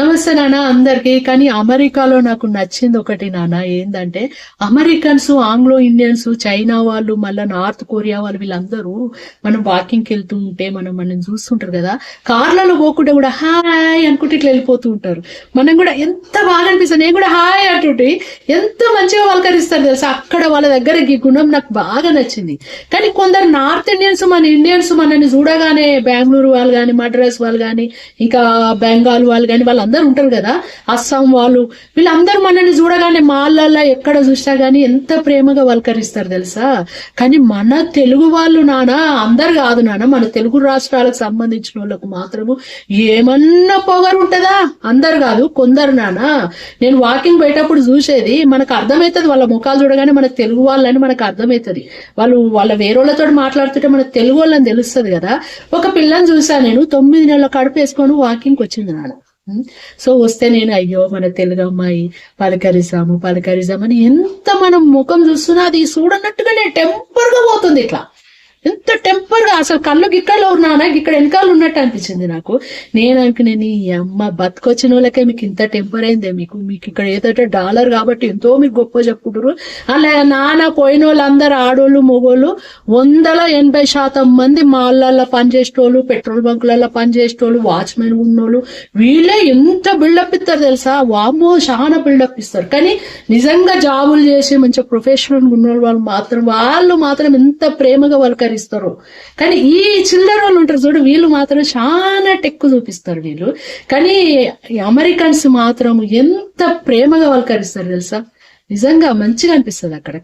నమస్తే నాన్న అందరికి. కానీ అమెరికాలో నాకు నచ్చింది ఒకటి నాన్న ఏంటంటే అమెరికన్స్ ఆంగ్లో ఇండియన్స్ చైనా వాళ్ళు మళ్ళీ నార్త్ కొరియా వాళ్ళు వీళ్ళందరూ మనం వాకింగ్కి వెళ్తూ ఉంటే మనం మనం చూస్తుంటారు కదా. కార్లలో పోకుండా కూడా హాయ్ అనుకుంటే ఇట్లా వెళ్ళిపోతూ ఉంటారు. మనం కూడా ఎంత బాగా అనిపిస్తుంది నేను కూడా హాయ్ అంటుంటే ఎంత మంచిగా వాళ్ళకరిస్తారు తెలుసా? అక్కడ వాళ్ళ దగ్గర ఈ గుణం నాకు బాగా నచ్చింది. కానీ కొందరు నార్త్ ఇండియన్స్ మన ఇండియన్స్ మనల్ని చూడగానే బెంగళూరు వాళ్ళు కానీ మద్రాస్ వాళ్ళు కానీ ఇంకా బెంగాల్ వాళ్ళు కానీ అందరు ఉంటారు కదా అస్సాం వాళ్ళు. వీళ్ళందరూ మనల్ని చూడగానే మాళ్ళల్లో ఎక్కడ చూసినా కానీ ఎంత ప్రేమగా వలకరిస్తారు తెలుసా? కానీ మన తెలుగు వాళ్ళు నానా అందరు కాదు నాన్న మన తెలుగు రాష్ట్రాలకు సంబంధించిన వాళ్ళకు మాత్రము ఏమన్నా పొగరు ఉంటుందా? అందరు కాదు కొందరు నాన్న నేను వాకింగ్ పోయేటప్పుడు చూసేది మనకు అర్థమవుతుంది వాళ్ళ ముఖాలు చూడగానే మన తెలుగు వాళ్ళని మనకు అర్థమవుతుంది వాళ్ళు వాళ్ళ వేరేళ్ళతో మాట్లాడుతుంటే మన తెలుగు వాళ్ళని తెలుస్తుంది కదా. ఒక పిల్లని చూసా నేను తొమ్మిది నెలల కడుపు వేసుకొని వాకింగ్కి వచ్చింది నాన్న సో వస్తే నేను అయ్యో మన తెలుగు అమ్మాయి పలకరిసాము పలకరిసామని ఎంత మనం ముఖం చూస్తున్నా అది చూడనట్టుగానే టెంపర్గా పోతుంది ఇట్లా. ఎంత టెంపర్ గా అసలు కళ్ళు గిక్కల్లో ఉన్నానా ఇక్కడ వెనకాల ఉన్నట్టు అనిపించింది నాకు. నేను అనుకునేది ఈ అమ్మ బతుకొచ్చిన వాళ్ళకే మీకు ఇంత టెంపర్ అయిందే మీకు. మీకు ఇక్కడ ఏదంటే డాలర్ కాబట్టి ఎంతో మీకు గొప్ప చెప్పుకుంటారు అలా నాన్న పోయిన వాళ్ళందరూ ఆడోళ్ళు మొగోళ్ళు వందల ఎనభై శాతం మంది మాళ్ళల్లో పనిచేసేటోళ్ళు పెట్రోల్ బంకులలో పనిచేసేటోళ్ళు వాచ్మెన్ ఉన్నోళ్ళు వీళ్ళే ఎంత బిల్డప్ ఇస్తారు తెలుసా? వామో చాలా బిల్డప్ ఇస్తారు. కానీ నిజంగా జాబులు చేసి మంచిగా ప్రొఫెషనల్ ఉన్న వాళ్ళు మాత్రం వాళ్ళు మాత్రం ఎంత ప్రేమగా వలకరిస్తారు. కానీ ఈ చిల్లర వాళ్ళు ఉంటారు చూడు వీళ్ళు మాత్రం చాలా టెక్కు చూపిస్తారు వీళ్ళు. కానీ అమెరికన్స్ మాత్రం ఎంత ప్రేమగా వలకరిస్తారు తెలుసా? నిజంగా మంచిగా అనిపిస్తుంది అక్కడ.